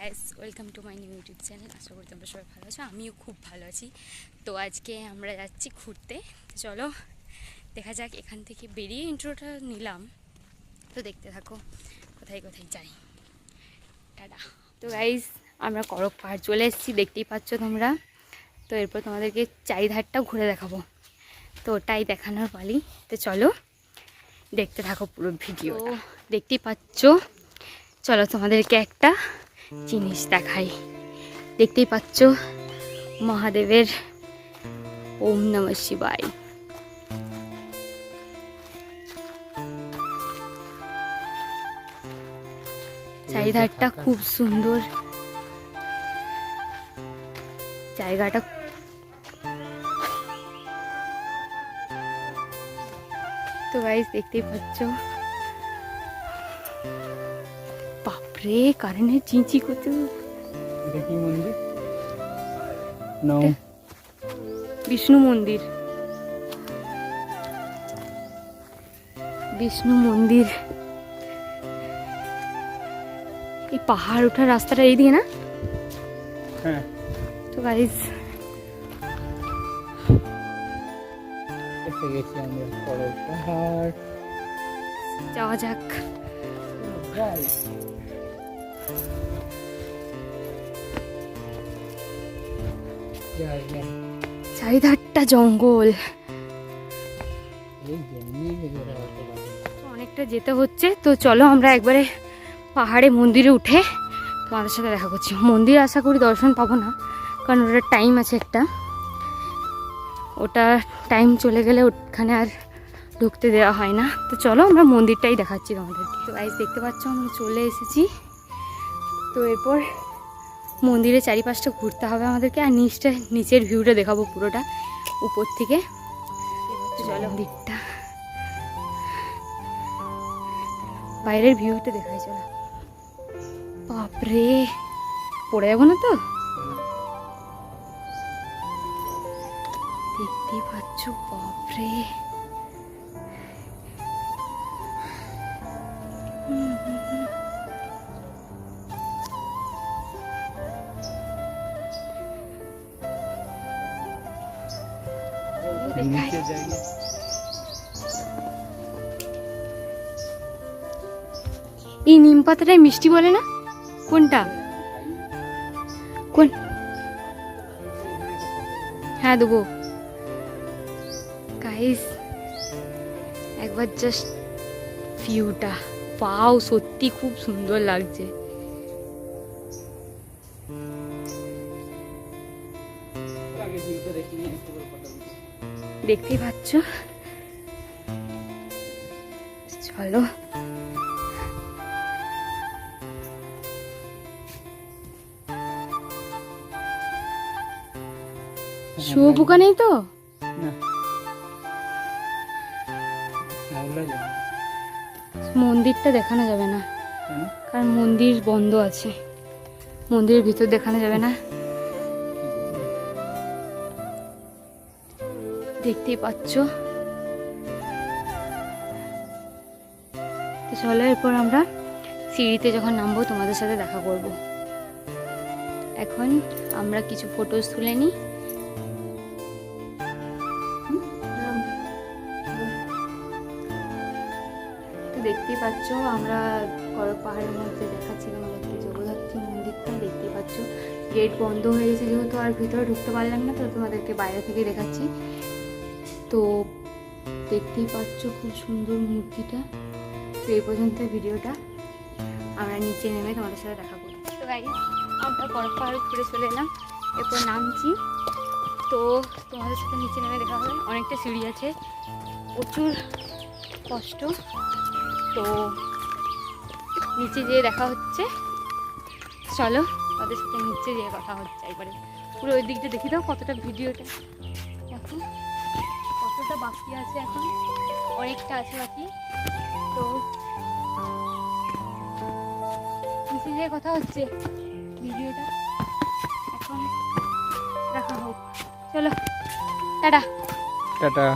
Guys welcome to my new YouTube channel আশা করি তোমরা সবাই ভালো আছো আমিও খুব ভালো আছি। তো আজকে আমরা যাচ্ছি ঘুরতে। চলো দেখা যাক এখান থেকে বেরিয়ে ইন্ট্রোটা নিলাম। তো দেখতে থাকো কোথায় কোথায় যাই। টাটা। তো গাইস আমরা করক পাহাড় চলে এসেছি দেখতেই পাচ্ছ তোমরা। তো এরপর তোমাদেরকে চারিধারটাও ঘুরে দেখাবো। তো ওটাই দেখানোর পালি। তো চলো দেখতে থাকো পুরো ভিডিও দেখতেই পাচ্ছ চলো তোমাদেরকে একটা জিনিস দেখাই দেখতেই পাচ্ছ, মহাদেবের ওম নম শিবায়। চারিধারটা খুব সুন্দর। জায়গাটা তো গাইস দেখতেই পাচ্ছ। বাপরে কারেন্টের চিঁচি কত এটা কি মন্দির? নাও। বিষ্ণু মন্দির। বিষ্ণু মন্দির। এই পাহাড় ওঠার রাস্তাটা এইদিকে না? হ্যাঁ। তো গাইজ এসে গেছি আমরা পাহাড়। যাওয়া যাক। যাই চারিধারটা জঙ্গল। অনেকটা যেতে হচ্ছে তো চলো আমরা একবারে পাহাড়ে মন্দিরে উঠে তোমাদের সাথে দেখা করছি। মন্দির আশা করি দর্শন পাবো না কারণ ওটার টাইম আছে একটা। ওটা টাইম চলে গেলে ওখানে আর ঢুকতে দেওয়া হয় না। তো চলো আমরা মন্দিরটাই দেখাচ্ছি তোমাদেরকে। তো গাইজ দেখতে পাচ্ছ আমরা চলে এসেছি। তো এরপর মন্দিরের চারিপাশটা ঘুরতে হবে আমাদেরকে, আর নিচটা নিচের ভিউটা দেখাবো পুরোটা, উপর থেকে। চলো। দিকটা। বাইরের ভিউটা দেখাই, চলো। বাপরে! পড়ে যাব না তো? দেখতেই পাচ্ছ, বাপরে! নিচে যাই এই নিম পাতাটায় মিষ্টি বলে না? কোনটা? কোন? হ্যাঁ দেবো। গাইস একবার জাস্ট ভিউটা পাও সত্যি খুব সুন্দর লাগছে। দেখতেই পাচ্ছ? চলো। শুয়োপোকা নেই তো? মন্দিরটা দেখানো যাবে না। কারণ মন্দির বন্ধ আছে। মন্দিরের ভিতর দেখানো যাবে না। দেখতেই পাচ্ছ। তো চলো এরপর আমরা সিঁড়িতে যখন নামবো, তোমাদের সাথে দেখা করব। এখন আমরা কিছু ফটোজ তুলে নিই। দেখতেই পাচ্ছ, আমরা করক পাহাড়ের মধ্যে দেখাচ্ছিলাম আমাদেরকে জগদ্ধাত্রী মন্দিরটা, দেখতেই পাচ্ছ। গেট বন্ধ হয়ে গেছে যেহেতু আর ভিতরে ঢুকতে পারলাম না, তো তোমাদেরকে বাইরে থেকে দেখাচ্ছি। তো দেখতেই পাচ্ছ খুব সুন্দর মূর্তিটা। তো এই পর্যন্ত ভিডিওটা। আমরা নিচে নেমে তোমাদের সাথে দেখা করছি তো আমরা পাহাড়ে ঘুরে চলে এলাম। এরপর নামছি। তো তোমাদের সাথে নিচে নেমে দেখা হবে। অনেকটা সিঁড়ি আছে। প্রচুর কষ্ট। তো নিচে যেয়ে দেখা হচ্ছে। চলো তাদের সাথে নিচে যেয়ে কথা হচ্ছে একবারে। পুরো ওই দিকটা দেখি দাও কতটা ভিডিওটা। দেখো। বাকি আছে এখন। অনেকটা আছে বাকি। তো মিসিংয়ের কথা হচ্ছে ভিডিওটা। এখন রাখা হোক। চলো, টাটা। টাটা।